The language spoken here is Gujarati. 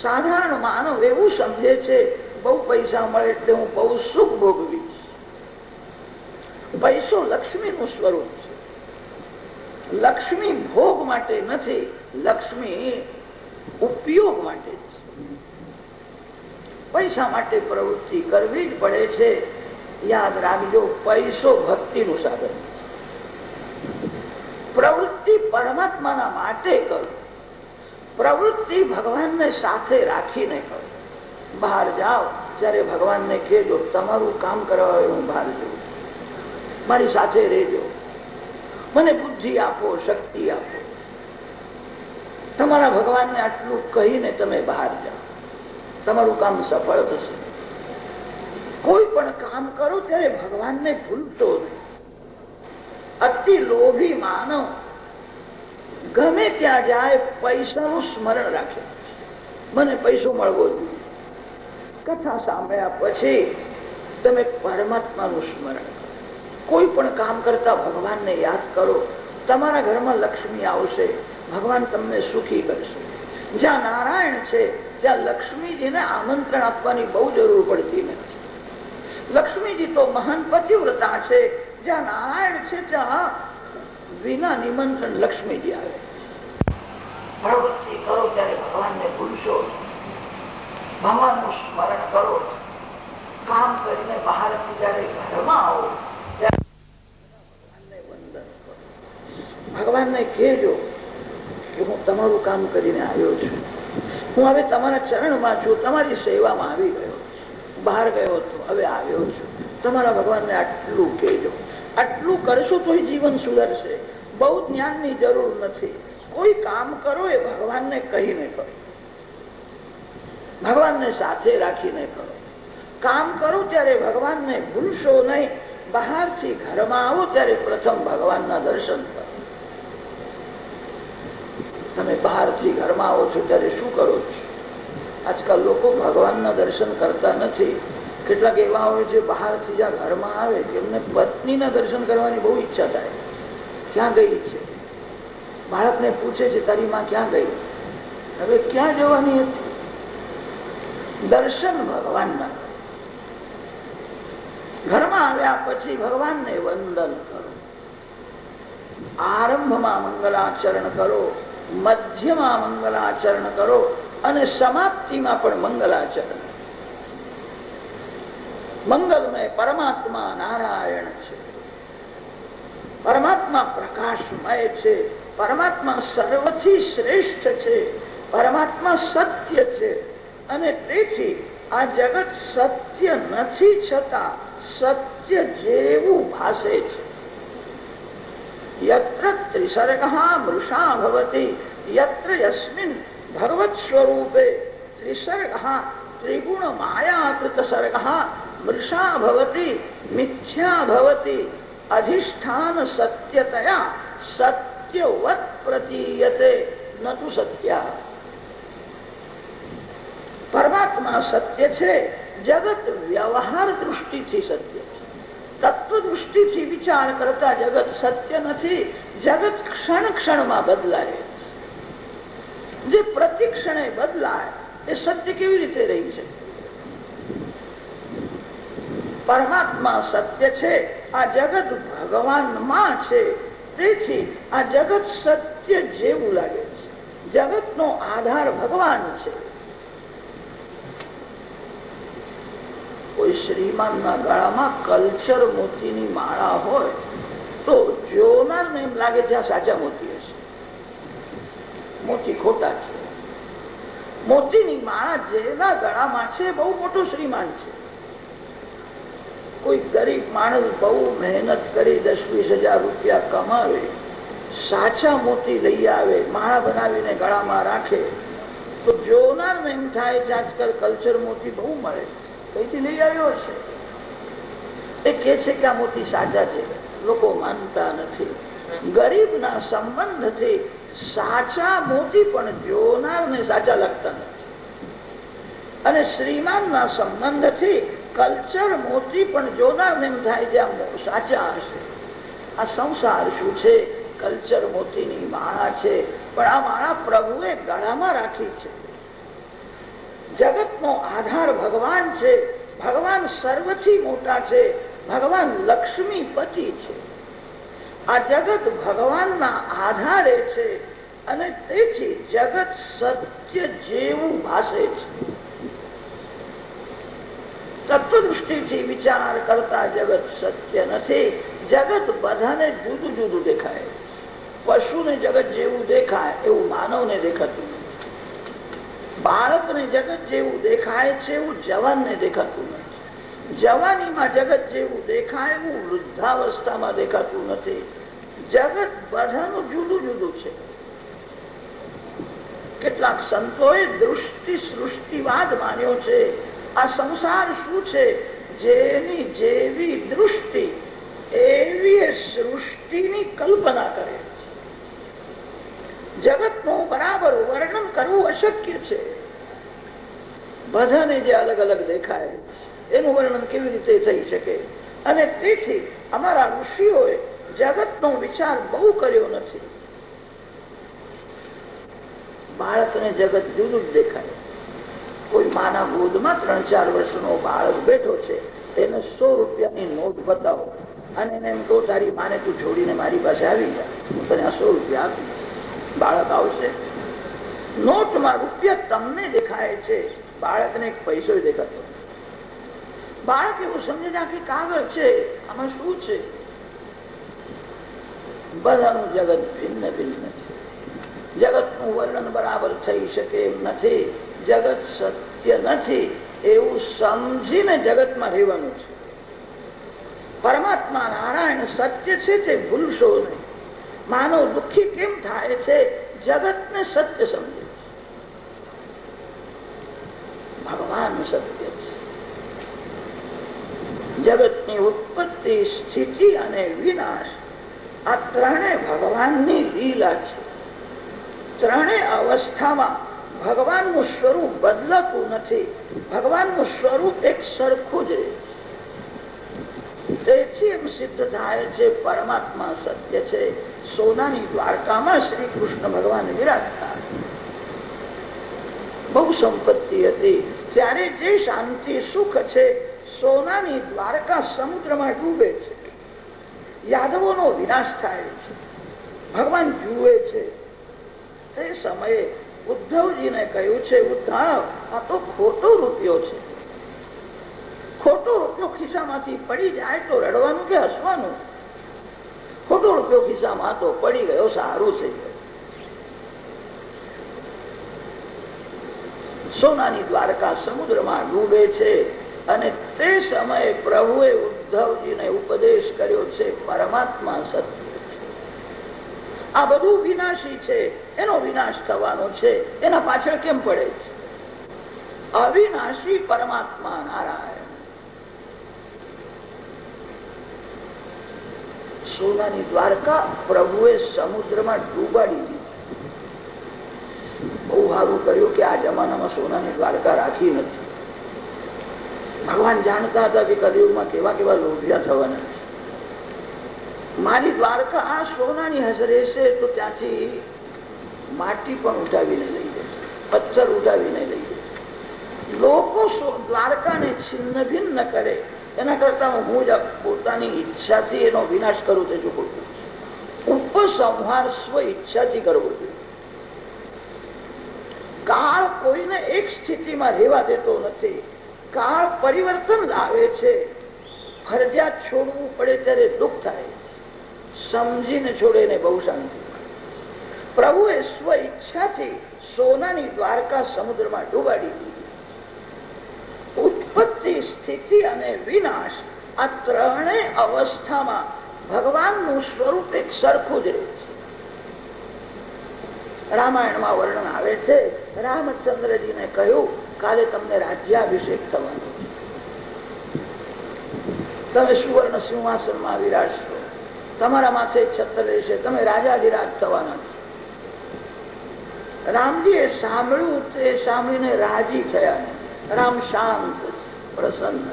સાધારણ માનવ એવું સમજે છે, બહુ પૈસા મળે એટલે હું બહુ સુખ ભોગવીશ. પૈસો લક્ષ્મીનું સ્વરૂપ છે. લક્ષ્મી ભોગ માટે નથી, લક્ષ્મી ઉપયોગ માટે પૈસા માટે પ્રવૃત્તિ કરવી જ પડે છે. યાદ રાખજો, પૈસો ભક્તિનું સાધન પ્રવૃત્તિ પરમાત્માના માટે કરો. પ્રવૃત્તિ ભગવાનને સાથે રાખીને કરો. બહાર જાઓ ત્યારે ભગવાનને કહેજો, તમારું કામ કરવા હોય હું બહાર જઉં. મારી સાથે રહેજો. મને બુદ્ધિ આપો, શક્તિ આપો. તમારા ભગવાનને આટલું કહીને તમે બહાર જાઓ. તમારું કામ સફળ થશે. કોઈ પણ કામ કરો ત્યારે ભગવાનને ભૂલતો નહીં. અતિ લોભી માનવ ગમે ત્યાં જાય, પૈસાનું સ્મરણ રાખે. મને પૈસો મળવો જોઈએ કથા સાંભળ્યા પછી તમે પરમાત્માનું સ્મરણ કોઈ પણ કામ કરતા ભગવાનને યાદ કરો. તમારા ઘરમાં લક્ષ્મી આવશે. ભગવાન તમને સુખી કરશે. જ્યાં નારાયણ છે, ત્યાં લક્ષ્મીજીને આમંત્રણ આપવાની બહુ જરૂર પડતી નથી. લક્ષ્મીજી તો મહાન પતિવ્રતા છે. જ્યાં નારાયણ છે, ત્યાં વિના નિમંત્રણ લક્ષ્મીજી આવે. પ્રવૃત્તિ કરો ત્યારે ભગવાનને ભૂલશો ભગવાનનું સ્મરણ કરો. કામ કરીને બહારથી જયારે ઘરમાં આવો ભગવાનને કહેજો કે હું તમારું કામ કરીને આવ્યો છું. હું હવે તમારા ચરણમાં છું તમારી સેવામાં આવી ગયો બહાર ગયો હતો હવે આવ્યો છું. તમારા ભગવાનને આટલું કહેજો. આટલું કરશો તો જીવન સુધરશે. બહુ જ્ઞાનની જરૂર નથી. કોઈ કામ કરો એ ભગવાનને કહીને કરો. ભગવાનને સાથે રાખીને કરો. કામ કરો ત્યારે ભગવાનને ભૂલશો નહીં. બહારથી ઘરમાં આવો ત્યારે પ્રથમ ભગવાનના દર્શન કરો. તમે બહારથી ઘરમાં આવો છો ત્યારે શું કરો છો? આજકાલ લોકો ભગવાનના દર્શન કરતા નથી. કેટલાક એવા હોય છે બહારથી જ્યાં ઘરમાં આવે એમને પત્નીના દર્શન કરવાની બહુ ઈચ્છા થાય. ક્યાં ગઈ છે? બાળકને પૂછે છે, તારી માં ક્યાં ગઈ? હવે ક્યાં જવાની હતી? દર્શન ભગવાનના ઘરમાં આવ્યા પછી ભગવાનને વંદન કરો. આરંભમાં મંગલાચરણ કરો, મધ્યમાં મંગલાચરણ કરો અને સમાપ્તિમાં પણ મંગલાચરણ મંગલમય પરમાત્મા નારાયણ છે. પરમાત્મા પ્રકાશમય છે. પરમાત્મા સર્વથી શ્રેષ્ઠ છે. પરમાત્મા સત્ય છે. અને તેથી આ જગત સત્ય નથી છતાં સત્ય જેવું ભાષે છે. ભગવત સ્વરૂપે ત્રિસર્ગ ત્રિગુણ માયાકૃત સર્ગ મૃષા ભવતી મિથ્યા ભવતી અધિષ્ઠાન સત્યતયા સત્યવત પ્રતીયતે ન તું સત્ય પરમાત્મા સત્ય છે જગત વ્યવહાર દૃષ્ટિથી સત્ય છે તત્વ દૃષ્ટિથી વિચાર કરતા જગત સત્ય નથી જગત ક્ષણ ક્ષણમાં બદલાય જે પ્રતિક્ષણે બદલાય એ સત્ય કેવી રીતે રહી છે પરમાત્મા સત્ય છે, આ જગત ભગવાનમાં છે. તેથી આ જગત સત્ય જેવું લાગે છે. જગત નો આધાર ભગવાન છે. કોઈ શ્રીમાનના ગળામાં કલ્ચર મોતીની માળા હોય, તો જોનારને એમ લાગે છે આ સાચા મોતી હશે. મોતી ખોટા છે. મોતીની માળા જેના ગળામાં છે, બહુ મોટો શ્રીમાન છે. કોઈ ગરીબ માણસ બહુ મહેનત કરી દસ વીસ રૂપિયા કમાવે, સાચા મોતી લઈ આવે, માળા બનાવીને ગળામાં રાખે, તો જોનારને એમ થાય છે આજકાલ કલ્ચર મોતી બહુ મળે. કઈથી લઈ આવ્યો છે એ કે છે કે આ મોતી સાચા છે. લોકો માનતા નથી. ગરીબના સંબંધથી સાચા મોતી પણ જોનારને સાચા લાગતા નથી. અને શ્રીમાનના સંબંધથી કલ્ચર મોતી પણ જોનારને એમ થાય છે સાચા હશે. આ સંસાર શું છે? કલ્ચર મોતીની માળા છે. પણ આ માળા પ્રભુએ ગળામાં રાખી છે. જગતનો આધાર ભગવાન છે. ભગવાન સર્વથી મોટા છે. ભગવાન લક્ષ્મીપતિ છે. આ જગત ભગવાનના આધારે છે અને તેથી જગત સત્ય જેવું ભાષે છે. તત્વદૃષ્ટિથી વિચાર કરતા જગત સત્ય નથી. જગત બધાને જુદું જુદું દેખાય. પશુને જગત જેવું દેખાય એવું માનવને દેખાતું બાળકને જગત જેવું દેખાય છે એવું જવાનને દેખાતું નથી. જવાનીમાં જગત જેવું દેખાય એવું વૃદ્ધાવસ્થામાં દેખાતું નથી. જગત બધાનું જુદું જુદું છે. કેટલાક સંતોએ દૃષ્ટિ સૃષ્ટિવાદ માન્યો છે. આ સંસાર શું છે જેની જેવી દૃષ્ટિ એવી સૃષ્ટિની કલ્પના કરે જગતનું બરાબર વર્ણન કરવું અશક્ય છે બધાને જે અલગ અલગ દેખાય એનું વર્ણન કેવી રીતે થઈ શકે અને તેથી અમારા ઋષિઓએ જગતનો વિચાર બહુ કર્યો નથી બાળકને જગત જુદું જ દેખાય કોઈ માના ગોદમાં ત્રણ ચાર વર્ષનો બાળક બેઠો છે એને સો રૂપિયાની નોટ બતાવો. અને એને એમ કહો, તારી માને તું છોડીને મારી પાસે આવી જા. હું તને સો રૂપિયા આપી બાળક આવશે. નોટમાં રૂપિયા તમને દેખાય છે. બાળકને એક પૈસો દેખાતો. બાળક એવું સમજે છે કે કાગળ છે. આમાં શું છે? બધાનું જગત ભિન્ન ભિન્ન છે. જગતનું વર્ણન બરાબર થઈ શકે એમ નથી. જગત સત્ય નથી, એવું સમજીને જગતમાં રહેવાનું છે. પરમાત્મા નારાયણ સત્ય છે તે ભૂલશો નહીં. માનવ દુઃખી કેમ થાય છે? જગતને સત્ય સમજે છે. ભગવાન સત્ય છે. જગતની ઉત્પત્તિ, સ્થિતિ અને વિનાશ આ ત્રણે ભગવાનની લીલા છે. ત્રણે અવસ્થામાં ભગવાનનું સ્વરૂપ બદલાતું નથી. ભગવાનનું સ્વરૂપ એક સરખું જ રહે છે. એમ સિદ્ધ થાય છે, પરમાત્મા સત્ય છે. સોનાની દ્વારકામાં શ્રી કૃષ્ણ ભગવાન વિરાજતા. બહુ સંપત્તિ હતી. ત્યારે જે શાંતિ સુખ છે, સોનાની દ્વારકા સમુદ્રમાં ડૂબે છે. યાદવોનો વિનાશ થાય છે. ભગવાન જુએ છે. તે સમયે ઉદ્ધવજીને કહ્યું છે, ઉદ્ધવ, આ તો ખોટો રૂપિયો છે. ખોટો રૂપિયો ખિસ્સામાંથી પડી જાય તો રડવાનું કે હસવાનું? ખોટો રૂપિયો ખિસ્સામાં તો પડી ગયો, સારું થઈ ગયું. સોનાની દ્વારકા સમુદ્રમાં ડૂબે છે અને તે સમયે પ્રભુએ ઉદ્ધવજીને ઉપદેશ કર્યો છે, પરમાત્મા સત્ય. આ બધું વિનાશી છે. એનો વિનાશ થવાનો છે. એના પાછળ કેમ પડે છે? અવિનાશી પરમાત્મા નારાયણ. સોનાની દ્વારકા પ્રભુએ સમુદ્રમાં ડૂબાડી દીધી. બહુ સારું કર્યું કે આ જમાનામાં સોનાની દ્વારકા રાખી નથી. ભગવાન જાણતા હતા કે કલયુગમાં કેવા કેવા લોભિયા થવાના મારી દ્વારકા આ સોનાની રહેશે તો ત્યાંથી માટી પણ ઉઠાવીને લઈ જશે, પથ્થર ઉઠાવીને લઈ જશે. લોકો દ્વારકાને છિન્ન ભિન્ન કરે. એના કરતા હું જ પોતાની ઈચ્છાથી એનો વિનાશ કરું તે જો ઉપસંહાર સ્વ ઈચ્છાથી કરવો જોઈએ. કાળ કોઈને એક સ્થિતિમાં રહેવા દેતો નથી. કાળ પરિવર્તન લાવે છે. ફરજિયાત છોડવું પડે ત્યારે દુઃખ થાય. સમજીને છોડે ને બહુ શાંતિ પ્રભુએ સ્વ ઈચ્છાથી સોનાની દ્વારકા સમુદ્રમાં ડૂબાડી દીધી. ઉત્પત્તિ, સ્થિતિ અને વિનાશ આ ત્રણેય અવસ્થામાં ભગવાનનું સ્વરૂપ એક સરખું જ રહે છે. રામાયણમાં વર્ણન આવે છે, રામચંદ્રજીને કહ્યું, કાલે તમને રાજ્યાભિષેક થવાનો તમે સુવર્ણ સિંહાસનમાં વિરાજશો. તમારા માથે છત્ર રહેશે. તમે રાજાધિરાજ થવાના રામજી એ સાંભળ્યું, તે સાંભળીને રાજી થયા. રામ શાંત પ્રસન્ન